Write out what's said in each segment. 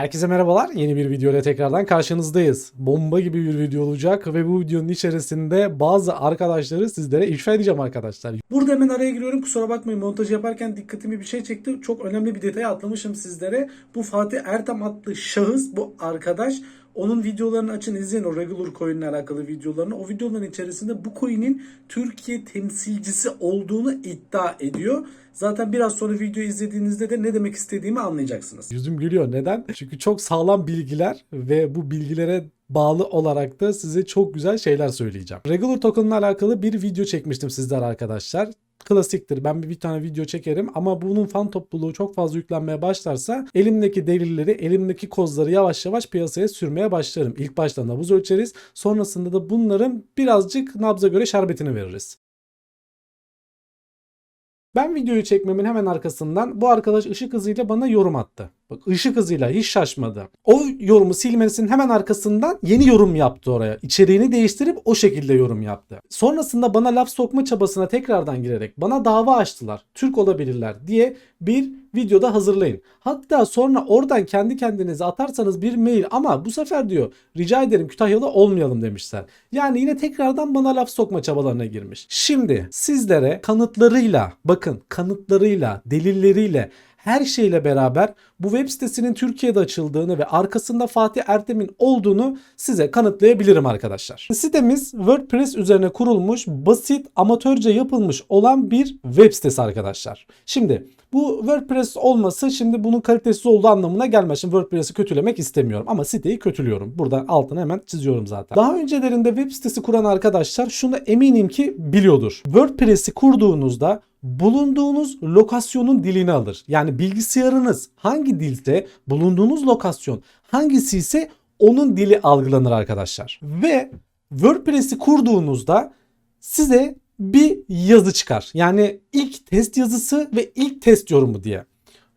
Herkese merhabalar. Yeni bir video ile tekrardan karşınızdayız. Bomba gibi bir video olacak ve bu videonun içerisinde bazı arkadaşları sizlere ifşa edeceğim arkadaşlar. Burada hemen araya giriyorum. Kusura bakmayın montaj yaparken dikkatimi bir şey çekti. Çok önemli bir detayı atlamışım sizlere. Bu Fatih Ertem adlı şahıs, bu arkadaş. Onun videolarını açın izleyin o regular coin alakalı videolarını. O videoların içerisinde bu coin'in Türkiye temsilcisi olduğunu iddia ediyor. Zaten biraz sonra video izlediğinizde de ne demek istediğimi anlayacaksınız. Yüzüm gülüyor. Neden? Çünkü çok sağlam bilgiler ve bu bilgilere bağlı olarak da size çok güzel şeyler söyleyeceğim. Regular Token ile alakalı bir video çekmiştim sizler arkadaşlar. Klasiktir. Ben bir, bir tane video çekerim ama bunun fan topluluğu çok fazla yüklenmeye başlarsa elimdeki delilleri, elimdeki kozları yavaş yavaş piyasaya sürmeye başlarım. İlk başta nabız ölçeriz. Sonrasında da bunların birazcık nabza göre şerbetini veririz. Ben videoyu çekmemin hemen arkasından bu arkadaş ışık hızıyla bana yorum attı. Bak ışık hızıyla hiç şaşmadı. O yorumu silmesinin hemen arkasından yeni yorum yaptı oraya. İçeriğini değiştirip o şekilde yorum yaptı. Sonrasında bana laf sokma çabasına tekrardan girerek bana dava açtılar. Türk olabilirler diye bir videoda hazırlayın. Hatta sonra oradan kendi kendinize atarsanız bir mail ama bu sefer diyor rica ederim Kütahyalı olmayalım demişler. Yani yine tekrardan bana laf sokma çabalarına girmiş. Şimdi sizlere kanıtlarıyla bakın kanıtlarıyla delilleriyle her şeyle beraber bu web sitesinin Türkiye'de açıldığını ve arkasında Fatih Ertem'in olduğunu size kanıtlayabilirim arkadaşlar. Sitemiz WordPress üzerine kurulmuş, basit, amatörce yapılmış olan bir web sitesi arkadaşlar. Şimdi bu WordPress olması şimdi bunun kalitesiz olduğu anlamına gelmez. Şimdi WordPress'i kötülemek istemiyorum ama siteyi kötülüyorum. Buradan altına hemen çiziyorum zaten. Daha öncelerinde web sitesi kuran arkadaşlar şunu eminim ki biliyordur. WordPress'i kurduğunuzda bulunduğunuz lokasyonun dilini alır. Yani bilgisayarınız hangi dilse bulunduğunuz lokasyon hangisi ise onun dili algılanır arkadaşlar. Ve WordPress'i kurduğunuzda size bir yazı çıkar. Yani ilk test yazısı ve ilk test yorumu diye.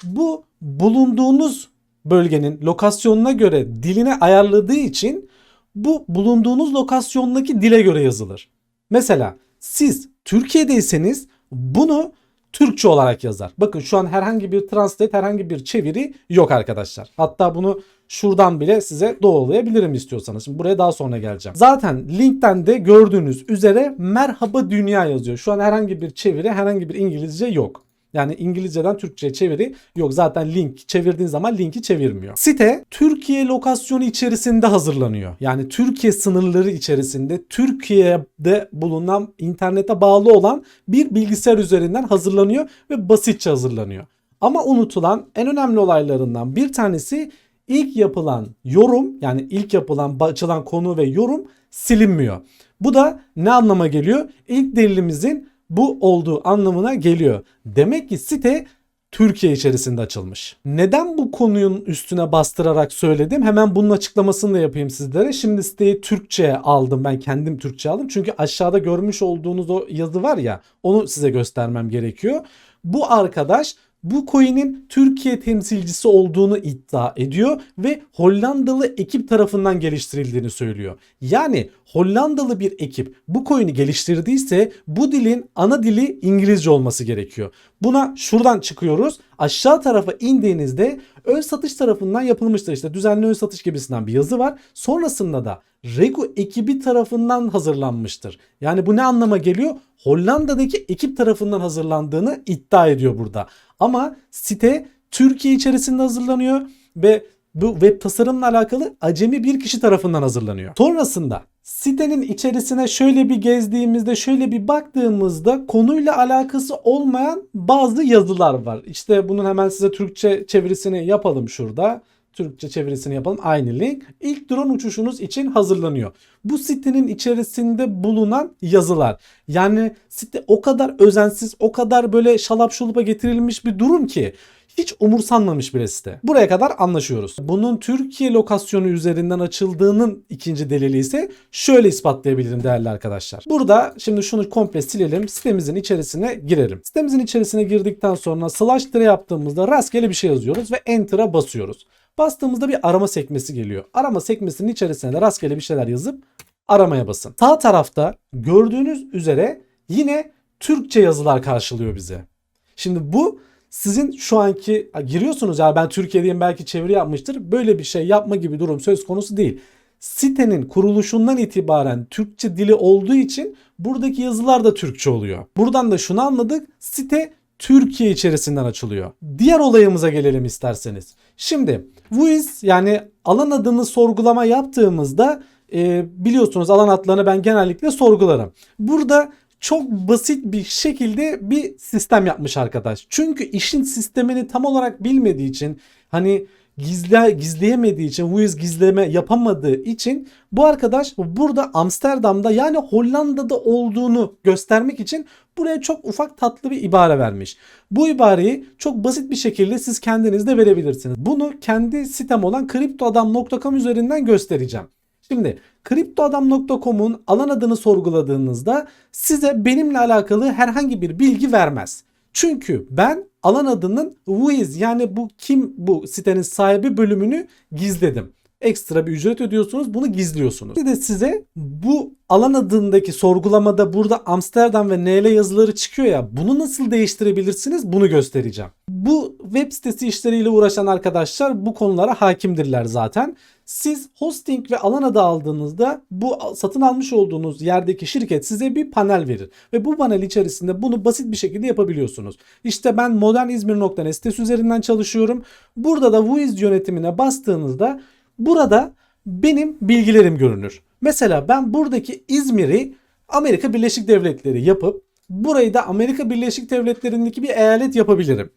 Bu bulunduğunuz bölgenin lokasyonuna göre diline ayarladığı için bu bulunduğunuz lokasyondaki dile göre yazılır. Mesela siz Türkiye'deyseniz bunu Türkçe olarak yazar. Bakın şu an herhangi bir translate, herhangi bir çeviri yok arkadaşlar. Hatta bunu şuradan bile size doğrulayabilirim istiyorsanız. Şimdi buraya daha sonra geleceğim. Zaten linkten de gördüğünüz üzere merhaba dünya yazıyor. Şu an herhangi bir çeviri, herhangi bir İngilizce yok. Yani İngilizceden Türkçe çeviri yok. Zaten link çevirdiğin zaman linki çevirmiyor. Site Türkiye lokasyonu içerisinde hazırlanıyor. Yani Türkiye sınırları içerisinde Türkiye'de bulunan internete bağlı olan bir bilgisayar üzerinden hazırlanıyor ve basitçe hazırlanıyor. Ama unutulan en önemli olaylarından bir tanesi ilk yapılan yorum yani ilk yapılan açılan konu ve yorum silinmiyor. Bu da ne anlama geliyor? İlk delilimizin bu olduğu anlamına geliyor. Demek ki site Türkiye içerisinde açılmış. Neden bu konunun üstüne bastırarak söyledim? Hemen bunun açıklamasını da yapayım sizlere. Şimdi siteyi Türkçe aldım. Ben kendim Türkçe aldım. Çünkü aşağıda görmüş olduğunuz o yazı var ya onu size göstermem gerekiyor. Bu arkadaş bu coin'in Türkiye temsilcisi olduğunu iddia ediyor ve Hollandalı ekip tarafından geliştirildiğini söylüyor. Yani Hollandalı bir ekip bu coin'i geliştirdiyse bu dilin ana dili İngilizce olması gerekiyor. Buna şuradan çıkıyoruz. Aşağı tarafa indiğinizde ön satış tarafından yapılmıştır. İşte düzenli ön satış gibisinden bir yazı var. Sonrasında da Rego ekibi tarafından hazırlanmıştır. Yani bu ne anlama geliyor? Hollanda'daki ekip tarafından hazırlandığını iddia ediyor burada. Ama site Türkiye içerisinde hazırlanıyor ve bu web tasarımla alakalı acemi bir kişi tarafından hazırlanıyor. Sonrasında sitenin içerisine şöyle bir gezdiğimizde şöyle bir baktığımızda konuyla alakası olmayan bazı yazılar var. İşte bunun hemen size Türkçe çevirisini yapalım şurada. Türkçe çevirisini yapalım. Aynı link. İlk drone uçuşunuz için hazırlanıyor. Bu sitenin içerisinde bulunan yazılar. Yani site o kadar özensiz, o kadar böyle şalap şulupa getirilmiş bir durum ki hiç umursanmamış bile site. Buraya kadar anlaşıyoruz. Bunun Türkiye lokasyonu üzerinden açıldığının ikinci delili ise şöyle ispatlayabilirim değerli arkadaşlar. Burada şimdi şunu komple silelim. Sitemizin içerisine girelim. Sitemizin içerisine girdikten sonra slash tire yaptığımızda rastgele bir şey yazıyoruz ve enter'a basıyoruz. Bastığımızda bir arama sekmesi geliyor. Arama sekmesinin içerisine de rastgele bir şeyler yazıp aramaya basın. Sağ tarafta gördüğünüz üzere yine Türkçe yazılar karşılıyor bize. Şimdi bu sizin şu anki giriyorsunuz ya ben Türkiye'deyim belki çeviri yapmıştır. Böyle bir şey yapma gibi durum söz konusu değil. Sitenin kuruluşundan itibaren Türkçe dili olduğu için buradaki yazılar da Türkçe oluyor. Buradan da şunu anladık. Site Türkiye içerisinden açılıyor. Diğer olayımıza gelelim isterseniz. Şimdi WHOIS yani alan adını sorgulama yaptığımızda e, biliyorsunuz alan adlarını ben genellikle sorgularım. Burada çok basit bir şekilde bir sistem yapmış arkadaş. Çünkü işin sistemini tam olarak bilmediği için hani gizle, gizleyemediği için WHOIS gizleme yapamadığı için bu arkadaş burada Amsterdam'da yani Hollanda'da olduğunu göstermek için buraya çok ufak tatlı bir ibare vermiş. Bu ibareyi çok basit bir şekilde siz kendiniz de verebilirsiniz. Bunu kendi sitem olan kriptoadam.com üzerinden göstereceğim. Şimdi kriptoadam.com'un alan adını sorguladığınızda size benimle alakalı herhangi bir bilgi vermez. Çünkü ben alan adının WHOIS yani bu kim bu sitenin sahibi bölümünü gizledim. Ekstra bir ücret ödüyorsunuz bunu gizliyorsunuz. Bir de size bu alan adındaki sorgulamada burada Amsterdam ve NL yazıları çıkıyor ya bunu nasıl değiştirebilirsiniz bunu göstereceğim. Bu web sitesi işleriyle uğraşan arkadaşlar bu konulara hakimdirler zaten. Siz hosting ve alan adı aldığınızda bu satın almış olduğunuz yerdeki şirket size bir panel verir. Ve bu panel içerisinde bunu basit bir şekilde yapabiliyorsunuz. İşte ben modernizmir.net sitesi üzerinden çalışıyorum. Burada da WHOIS yönetimine bastığınızda burada benim bilgilerim görünür. Mesela ben buradaki İzmir'i Amerika Birleşik Devletleri yapıp burayı da Amerika Birleşik Devletleri'ndeki bir eyalet yapabilirim.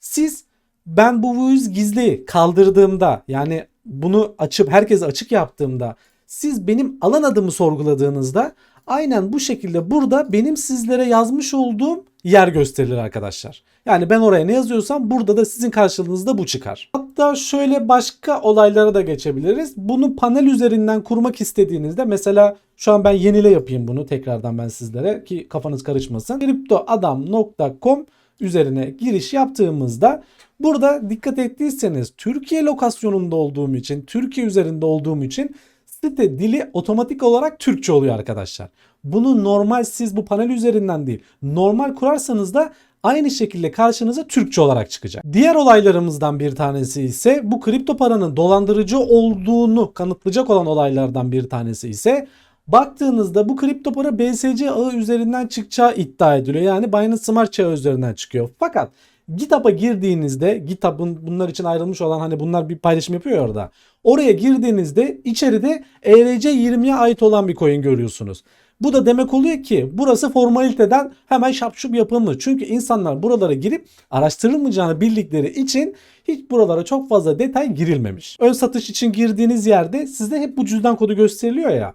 Siz ben bu WHOIS gizli kaldırdığımda yani bunu açıp herkese açık yaptığımda siz benim alan adımı sorguladığınızda aynen bu şekilde burada benim sizlere yazmış olduğum yer gösterilir arkadaşlar. Yani ben oraya ne yazıyorsam burada da sizin karşılığınızda bu çıkar. Hatta şöyle başka olaylara da geçebiliriz. Bunu panel üzerinden kurmak istediğinizde mesela şu an ben yenile yapayım bunu tekrardan ben sizlere ki kafanız karışmasın. Kriptoadam.com üzerine giriş yaptığımızda burada dikkat ettiyseniz Türkiye lokasyonunda olduğum için, Türkiye üzerinde olduğum için site dili otomatik olarak Türkçe oluyor arkadaşlar. Bunu normal siz bu panel üzerinden değil, normal kurarsanız da aynı şekilde karşınıza Türkçe olarak çıkacak. Diğer olaylarımızdan bir tanesi ise bu kripto paranın dolandırıcı olduğunu kanıtlayacak olan olaylardan bir tanesi ise Baktığınızda bu kripto para BSC ağı üzerinden çıkacağı iddia ediliyor. Yani Binance Smart Chain üzerinden çıkıyor. Fakat GitHub'a girdiğinizde GitHub'ın bunlar için ayrılmış olan hani bunlar bir paylaşım yapıyor ya orada. Oraya girdiğinizde içeride E ERC20'ye ait olan bir coin görüyorsunuz. Bu da demek oluyor ki burası formaliteden hemen şapşup yapılmış. Çünkü insanlar buralara girip araştırılmayacağını bildikleri için hiç buralara çok fazla detay girilmemiş. Ön satış için girdiğiniz yerde size hep bu cüzdan kodu gösteriliyor ya.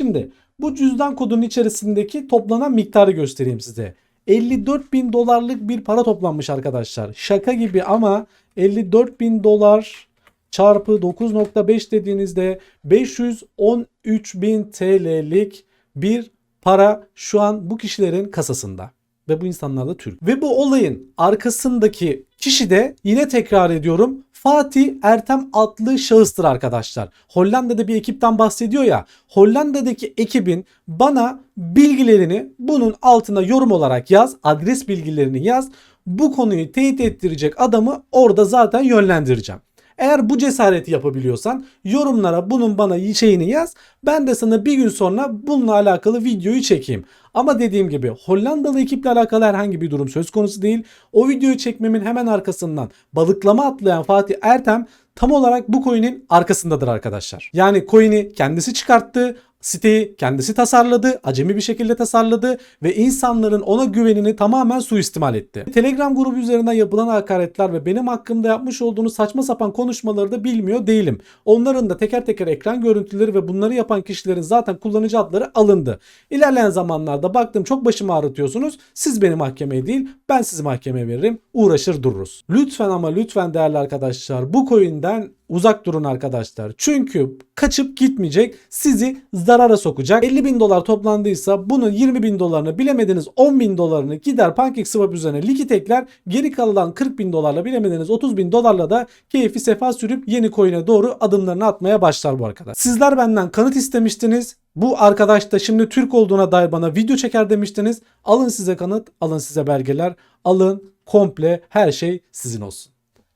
Şimdi bu cüzdan kodunun içerisindeki toplanan miktarı göstereyim size. 54 bin dolarlık bir para toplanmış arkadaşlar. Şaka gibi ama 54 bin dolar çarpı 9.5 dediğinizde 513 bin TL'lik bir para şu an bu kişilerin kasasında. Ve bu insanlar da Türk. Ve bu olayın arkasındaki kişi de yine tekrar ediyorum Fatih Ertem adlı şahıstır arkadaşlar. Hollanda'da bir ekipten bahsediyor ya. Hollanda'daki ekibin bana bilgilerini bunun altına yorum olarak yaz. Adres bilgilerini yaz. Bu konuyu teyit ettirecek adamı orada zaten yönlendireceğim. Eğer bu cesareti yapabiliyorsan yorumlara bunun bana şeyini yaz. Ben de sana bir gün sonra bununla alakalı videoyu çekeyim. Ama dediğim gibi Hollandalı ekiple alakalı herhangi bir durum söz konusu değil. O videoyu çekmemin hemen arkasından balıklama atlayan Fatih Ertem tam olarak bu coin'in arkasındadır arkadaşlar. Yani coin'i kendisi çıkarttı. Siteyi kendisi tasarladı, acemi bir şekilde tasarladı ve insanların ona güvenini tamamen suistimal etti. Telegram grubu üzerinden yapılan hakaretler ve benim hakkımda yapmış olduğunuz saçma sapan konuşmaları da bilmiyor değilim. Onların da teker teker ekran görüntüleri ve bunları yapan kişilerin zaten kullanıcı adları alındı. İlerleyen zamanlarda baktım çok başımı ağrıtıyorsunuz. Siz beni mahkemeye değil ben sizi mahkemeye veririm. Uğraşır dururuz. Lütfen ama lütfen değerli arkadaşlar bu coin'den uzak durun arkadaşlar. Çünkü kaçıp gitmeyecek sizi zarara sokacak. 50 bin dolar toplandıysa bunun 20 bin dolarını bilemediniz 10 bin dolarını gider PancakeSwap üzerine likit ekler. Geri kalan 40 bin dolarla bilemediniz 30 bin dolarla da keyfi sefa sürüp yeni coin'e doğru adımlarını atmaya başlar bu arkadaş. Sizler benden kanıt istemiştiniz. Bu arkadaş da şimdi Türk olduğuna dair bana video çeker demiştiniz. Alın size kanıt, alın size belgeler, alın komple her şey sizin olsun.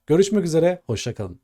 Görüşmek üzere, hoşçakalın.